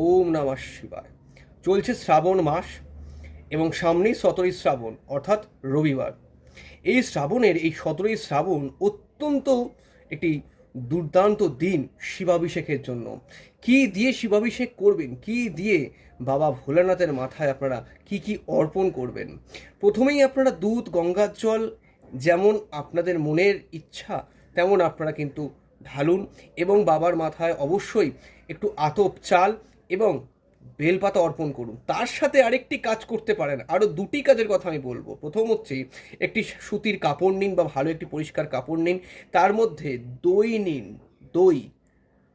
ওম নমঃ শিবায়। চলছে শ্রাবণ মাস এবং সামনেই সতেরোই শ্রাবণ, অর্থাৎ রবিবার। এই শ্রাবণের এই সতেরোই শ্রাবণ অত্যন্ত একটি দুর্দান্ত দিন শিবাভিষেকের জন্য। কি দিয়ে শিবাভিষেক করবেন? কি দিয়ে বাবা ভোলানাথের মাথায় আপনারা কি কি অর্পণ করবেন? প্রথমেই আপনারা দুধ, গঙ্গার জল, যেমন আপনাদের মনের ইচ্ছা, তেমন আপনারা কিন্তু ঢালুন এবং বাবার মাথায় অবশ্যই একটু আতপ চাল এবং বেলপাতা অর্পণ করুন। তার সাথে আরেকটি কাজ করতে পারেন। আরও দুটি কাজের কথা আমি বলব। প্রথম হচ্ছে একটি সুতির কাপড় নিন বা ভালো একটি পরিষ্কার কাপড় নিন। তার মধ্যে দই নিন। দই।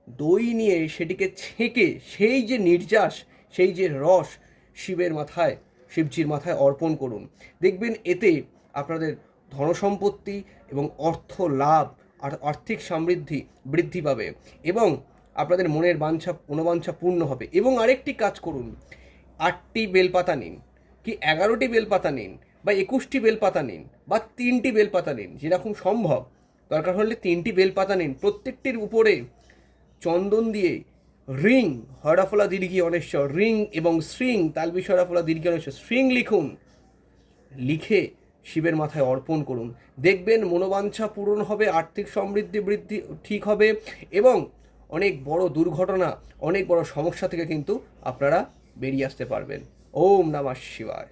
দই নিয়ে সেটিকে ছেঁকে সেই যে নির্যাস, সেই যে রস শিবের মাথায়, শিবজির মাথায় অর্পণ করুন। দেখবেন এতে আপনাদের ধনসম্পত্তি এবং অর্থ লাভ আর আর্থিক সমৃদ্ধি বৃদ্ধি পাবে এবং আপনাদের মনের বাঞ্ছা অনুবাঞ্ছা পূর্ণ হবে। এবং আরেকটি কাজ করুন, আটটি বেলপাতা নিন, কি এগারোটি বেলপাতা নিন, বা একুশটি বেলপাতা নিন, বা তিনটি বেলপাতা নিন, যেরকম সম্ভব। দরকার হলে তিনটি বেলপাতা নিন। প্রত্যেকটির উপরে চন্দন দিয়ে রিং, হরাফলা দীর্ঘি অনেশ্বর, রিং এবং শ্রিং তালবি হরাফলা দীর্ঘি অনেশ্বর, শ্রিং লিখুন। লিখে শিবের মাথায় অর্পণ করুন। দেখবেন মনোবাঞ্ছা পূরণ হবে, আর্থিক সমৃদ্ধি বৃদ্ধি ঠিক হবে এবং অনেক বড় দুর্ঘটনা, অনেক বড় সমস্যা থেকে কিন্তু আপনারা বেরিয়ে আসতে পারবেন। ওম নমঃ শিবায়।